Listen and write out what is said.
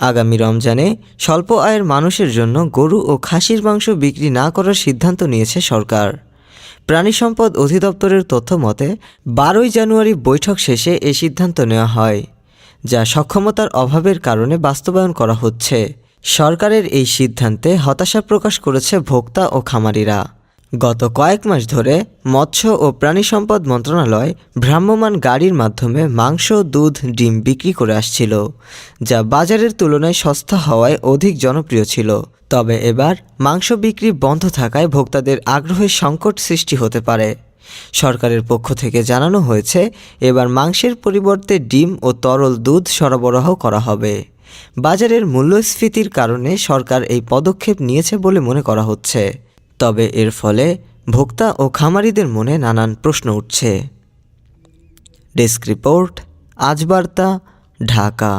আগামী রমজানে স্বল্প আয়ের মানুষের জন্য গরু ও খাসির মাংস বিক্রি না করার সিদ্ধান্ত নিয়েছে সরকার। প্রাণী সম্পদ অধিদপ্তরের তথ্য মতে, বারোই জানুয়ারি বৈঠক শেষে এ সিদ্ধান্ত নেওয়া হয়, যা সক্ষমতার অভাবের কারণে বাস্তবায়ন করা হচ্ছে। সরকারের এই সিদ্ধান্তে হতাশা প্রকাশ করেছে ভোক্তা ও খামারিরা। গত কয়েক মাস ধরে মৎস্য ও প্রাণী সম্পদ মন্ত্রণালয় ভ্রাম্যমাণ গাড়ির মাধ্যমে মাংস, দুধ, ডিম বিক্রি করে আসছিল, যা বাজারের তুলনায় সস্তা হওয়ায় অধিক জনপ্রিয় ছিল। তবে এবার মাংস বিক্রি বন্ধ থাকায় ভোক্তাদের আগ্রহের সংকট সৃষ্টি হতে পারে। সরকারের পক্ষ থেকে জানানো হয়েছে, এবার মাংসের পরিবর্তে ডিম ও তরল দুধ সরবরাহ করা হবে। বাজারের মূল্যস্ফীতির কারণে সরকার এই পদক্ষেপ নিয়েছে বলে মনে করা হচ্ছে। তবে এর ফলে ভোক্তা ও খামারিদের মনে নানান প্রশ্ন উঠছে। ডেস্ক রিপোর্ট আজবার্তা ঢাকা।